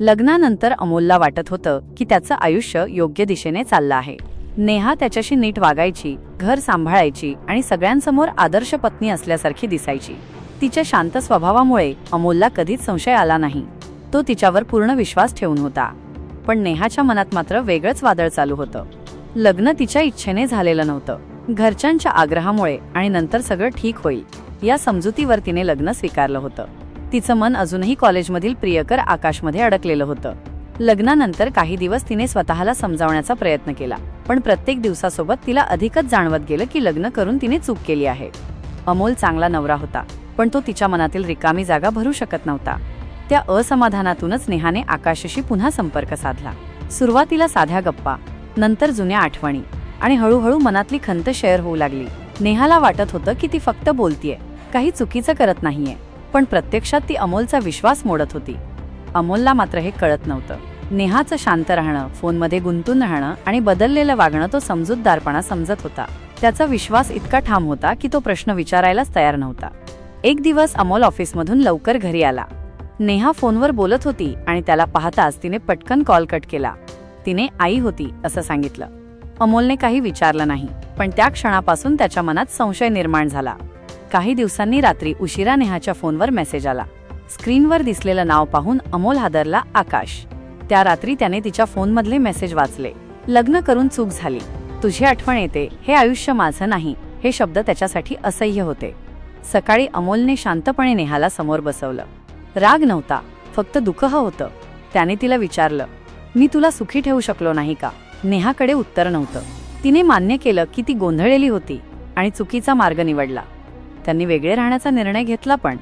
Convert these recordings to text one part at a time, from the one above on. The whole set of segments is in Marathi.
लग्नानंतर अमोलला वाटत होतं की त्याचं आयुष्य योग्य दिशेने चाललं आहे. नेहा त्याच्याशी नीट वागायची घर सांभाळायची आणि सगळ्यांसमोर आदर्श पत्नी असल्यासारखी दिसायची. तिच्या शांत स्वभावामुळे अमोलला कधीच संशय आला नाही. तो तिच्यावर पूर्ण विश्वास ठेवून होता. पण नेहाच्या मनात मात्र वेगळंच वादळ चालू होतं. लग्न तिच्या इच्छेने झालेलं नव्हतं. घरच्यांच्या आग्रहामुळे आणि नंतर सगळं ठीक होईल या समजुतीवर तिने लग्न स्वीकारलं होतं. तिचं मन अजूनही कॉलेजमधील प्रियकर आकाशमध्ये अडकलेलं होतं. लग्नानंतर काही दिवस तिने स्वतःला समजावण्याचा प्रयत्न केला पण प्रत्येक दिवसासोबत तिला अधिकच जाणवत गेलं की लग्न करून तिने चूक केली आहे. अमोल चांगला नवरा होता पण तो तिच्या मनातील रिकामी जागा भरू शकत नव्हता. त्या असमाधानातूनच नेहाने आकाशशी पुन्हा संपर्क साधला. सुरुवातीला साध्या गप्पा नंतर जुन्या आठवणी आणि हळूहळू मनातली खंत शेअर होऊ लागली. नेहाला वाटत होतं की ती फक्त बोलतीये काही चुकीचं करत नाहीये. पण प्रत्यक्षात ती अमोलचा विश्वास मोडत होती. अमोलला मात्र हे कळत नव्हतं. नेहाचं शांत राहणं फोनमध्ये गुंतून राहणं आणि बदललेलं वागणं तो समजूतदारपणा समजत होता. त्याचा विश्वास इतका ठाम होता की तो प्रश्न विचारायलाच तयार नव्हता. एक दिवस अमोल ऑफिसमधून लवकर घरी आला. नेहा फोनवर बोलत होती आणि त्याला पाहताच तिने पटकन कॉल कट केला. तिने आई होती असं सांगितलं. अमोलने काही विचारलं नाही पण त्या क्षणापासून त्याच्या मनात संशय निर्माण झाला. काही दिवसांनी रात्री उशिरा नेहाच्या फोनवर मेसेज आला. स्क्रीनवर दिसलेलं नाव पाहून अमोल हादरला आकाश. त्या रात्री त्याने तिच्या फोनमधले मेसेज वाचले. लग्न करून चूक झाली. तुझी आठवण येते. हे आयुष्य माझं नाही. हे शब्द त्याच्यासाठी असह्य होते. सकाळी अमोलने शांतपणे नेहाला समोर बसवलं. राग नव्हता. फक्त दुःख होतं. त्याने तिला विचारलं मी तुला सुखी ठेवू शकलो नाही का? नेहाकडे उत्तर नव्हतं. तिने मान्य केलं की ती गोंधळलेली होती आणि चुकीचा मार्ग निवडला. त्यांनी वेगळे राहण्याचा निर्णय घेतला पण.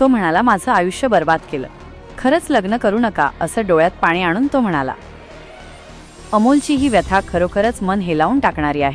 तो म्हणाला माझं आयुष्य बर्बाद केलं. खरंच लग्न करू नका असं डोळ्यात पाणी आणून तो म्हणाला. अमोलची ही व्यथा खरोखरच मन हेलावून टाकणारी आहे.